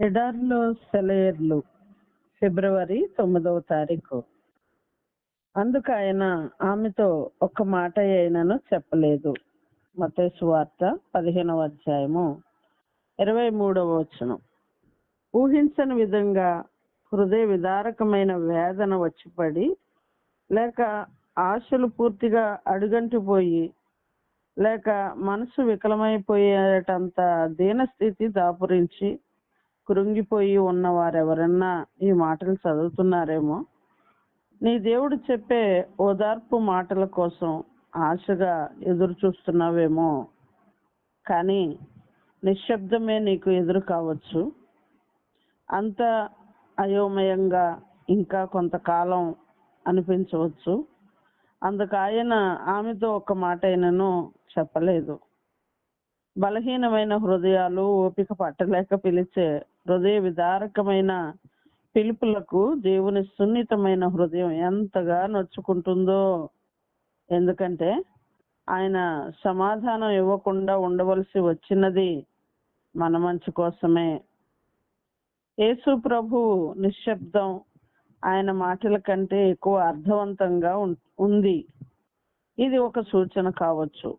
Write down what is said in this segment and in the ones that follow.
ఎడార్లో సెలయేర్లు ఫిబ్రవరి తొమ్మిదవ తారీఖు. అందుకు ఆయన ఆమెతో ఒక్క మాట అయినను చెప్పలేదు. మతేసు వార్త పదిహేనవ అధ్యాయము ఇరవై మూడవ వచనం. ఊహించని విధంగా హృదయ విదారకమైన వేదన వచ్చిపడి లేక ఆశలు పూర్తిగా అడుగంటిపోయి లేక మనసు వికలమైపోయేటంత దీనస్థితి దాపురించి కృంగిపోయి ఉన్న వారెవరన్నా ఈ మాటలు చదువుతున్నారేమో? నీ దేవుడు చెప్పే ఓదార్పు మాటల కోసం ఆశగా ఎదురు చూస్తున్నావేమో కానీ నిశ్శబ్దమే నీకు ఎదురు కావచ్చు. అంత అయోమయంగా ఇంకా కొంతకాలం అనిపించవచ్చు. అందుకు ఆయన ఆమెతో ఒక మాట అయినను చెప్పలేదు. బలహీనమైన హృదయాలు ఓపిక పట్టలేక పిలిచే హృదయ విదారకమైన పిలుపులకు దేవుని సున్నితమైన హృదయం ఎంతగా నొచ్చుకుంటుందో. ఎందుకంటే ఆయన సమాధానం ఇవ్వకుండా ఉండవలసి వచ్చినది మన మంచి కోసమే. యేసు ప్రభు నిశ్శబ్దం ఆయన మాటల కంటే ఎక్కువ అర్థవంతంగా ఉం- ఉంది. ఇది ఒక సూచన కావచ్చు.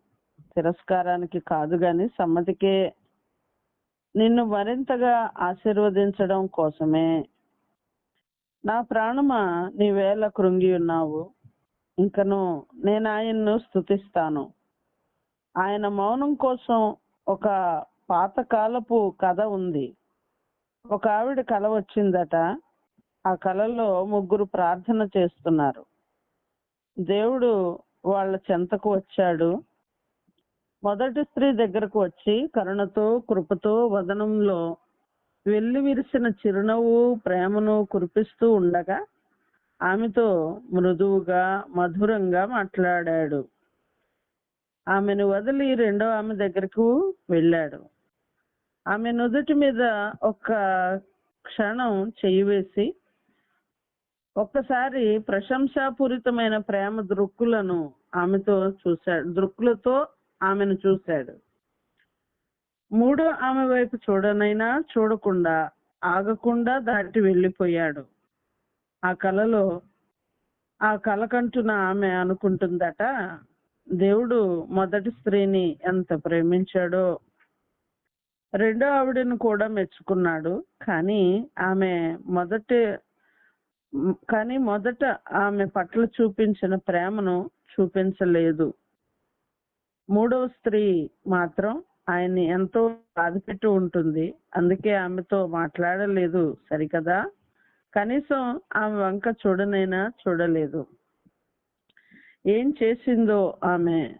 తిరస్కారానికి కాదు గాని సమ్మతికే నిన్ను మరింతగా ఆశీర్వదించడం కోసమే. నా ప్రాణమా నీవేళ కృంగి ఉన్నావు. ఇంకను నేను ఆయన్ను స్థుతిస్తాను ఆయన మౌనం కోసం ఒక పాతకాలపు కథ ఉంది. ఒక ఆవిడ కల వచ్చిందట. ఆ కళలో ముగ్గురు ప్రార్థన చేస్తున్నారు. దేవుడు వాళ్ళ చెంతకు వచ్చాడు. మొదటి స్త్రీ దగ్గరకు వచ్చి కరుణతో కృపతో వదనంలో వెళ్ళి విరిసిన చిరునవ్వు ప్రేమను కురిపిస్తూ ఉండగా ఆమెతో మృదువుగా మధురంగా మాట్లాడాడు. ఆమెను వదిలి రెండో ఆమె దగ్గరకు వెళ్ళాడు. ఆమె నుదుటి మీద ఒక్క క్షణం చెయ్యి వేసి ఒక్కసారి ప్రశంసాపూరితమైన ప్రేమ దృక్కులను ఆమెతో చూశాడు. దృక్కులతో ఆమెను చూశాడు. మూడో ఆమె వైపు చూడనైనా చూడకుండా ఆగకుండా దాటి వెళ్ళిపోయాడు. ఆ కలలో ఆ కలకంటున్న ఆమె అనుకుంటుందట దేవుడు మొదటి స్త్రీని ఎంత ప్రేమించాడో. రెండో ఆవిడను కూడా మెచ్చుకున్నాడు కానీ ఆమె మొదటి కానీ మొదట ఆమె పట్ల చూపించిన ప్రేమను చూపించలేదు. మూడవ స్త్రీ మాత్రం ఆయన్ని ఎంతో బాధపెట్టి ఉంటుంది. అందుకే ఆమెతో మాట్లాడలేదు సరికదా? కనీసం ఆమె వంక చూడనైనా చూడలేదు. ఏం చేసిందో ఆమె?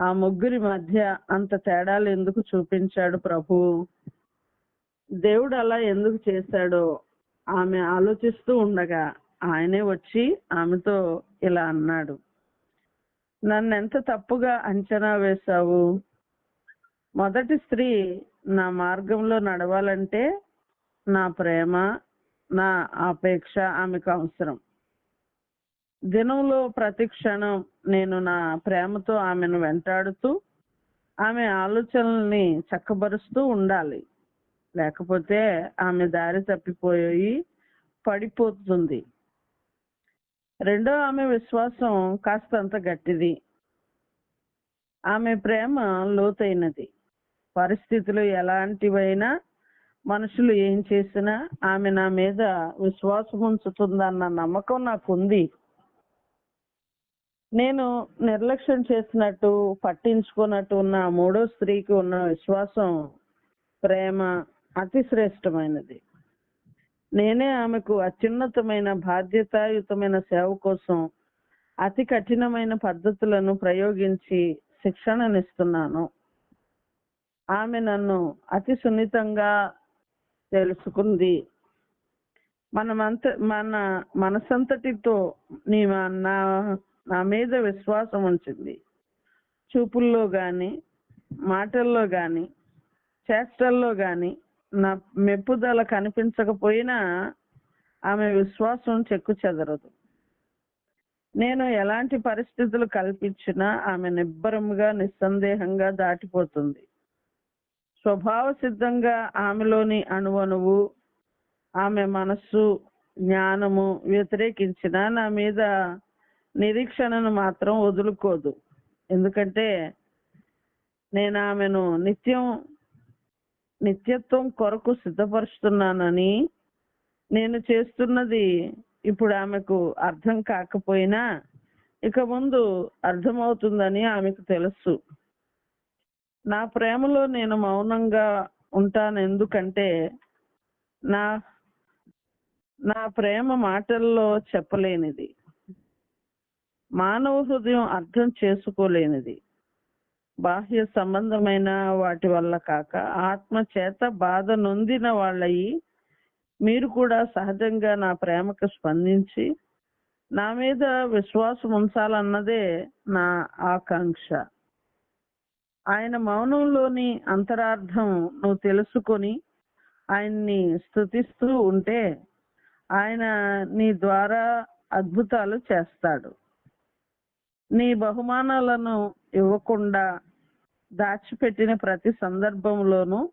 ఆ ముగ్గురి మధ్య అంత తేడాలు ఎందుకు చూపించాడు ప్రభు? దేవుడు అలా ఎందుకు చేశాడో ఆమె ఆలోచిస్తూ ఉండగా ఆయనే వచ్చి ఆమెతో ఇలా అన్నాడు. నన్ను ఎంత తప్పుగా అంచనా వేశావు? మొదటి స్త్రీ నా మార్గంలో నడవాలంటే నా ప్రేమ నా ఆపేక్ష ఆమెకు అవసరం. దినంలో ప్రతి క్షణం నేను నా ప్రేమతో ఆమెను వెంటాడుతూ ఆమె ఆలోచనల్ని చక్కబరుస్తూ ఉండాలి. లేకపోతే ఆమె దారి తప్పిపోయి పడిపోతుంది. రెండో ఆమె విశ్వాసం కాస్తంత గట్టిది. ఆమె ప్రేమ లోతైనది. పరిస్థితులు ఎలాంటివైనా మనుషులు ఏం చేసినా ఆమె నా మీద విశ్వాసం ఉంచుతుందన్న నమ్మకం నాకుంది. నేను నిర్లక్ష్యం చేసినట్టు పట్టించుకున్నట్టు ఉన్న మూడో స్త్రీకి ఉన్న విశ్వాసం ప్రేమ అతి శ్రేష్టమైనది నేనే ఆమెకు అత్యున్నతమైన బాధ్యతాయుతమైన సేవ కోసం అతి కఠినమైన పద్ధతులను ప్రయోగించి శిక్షణనిస్తున్నాను. ఆమె నన్ను అతి సున్నితంగా తెలుసుకుంది. మనమంత మన మనసంతటితో నీ నా నా మీద విశ్వాసం ఉంచింది. చూపుల్లో కానీ మాటల్లో కానీ చేష్టల్లో కానీ నా మెప్పుదల కనిపించకపోయినా ఆమె విశ్వాసం చెక్కు చెదరదు. నేను ఎలాంటి పరిస్థితులు కల్పించినా ఆమె నిబ్బరముగా నిస్సందేహంగా దాటిపోతుంది. స్వభావ సిద్ధంగా ఆమెలోని అణువణువు ఆమె మనస్సు జ్ఞానము వ్యతిరేకించిన నా మీద నిరీక్షణను మాత్రం వదులుకోదు. ఎందుకంటే నేను ఆమెను నిత్యం నిత్యత్వం కొరకు సిద్ధపరుస్తున్నానని నేను చేస్తున్నది ఇప్పుడు ఆమెకు అర్థం కాకపోయినా ఇక ముందు అర్థమవుతుందని ఆమెకు తెలుసు. నా ప్రేమలో నేను మౌనంగా ఉంటాను ఎందుకంటే నా నా ప్రేమ మాటల్లో చెప్పలేనిది. మానవ హృదయం అర్థం చేసుకోలేనిది. బాహ్య సంబంధమైన వాటి వల్ల కాక ఆత్మ చేత బాధ నొందిన వాళ్ళయి మీరు కూడా సహజంగా నా ప్రేమకు స్పందించి నా మీద విశ్వాసం ఉంచాలన్నదే నా ఆకాంక్ష. ఆయన మౌనంలోని అంతరార్థం నువ్వు తెలుసుకొని ఆయన్ని స్థుతిస్తూ ఉంటే ఆయన నీ ద్వారా అద్భుతాలు చేస్తాడు. నీ బహుమానాలను ఇవ్వకుండా దాచిపెట్టిన ప్రతి సందర్భంలోనూ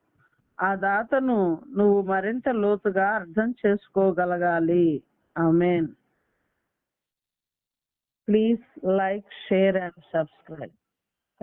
ఆ దాతను నువ్వు మరింత లోతుగా అర్థం చేసుకోగలగాలి. Amen. Please like share and subscribe.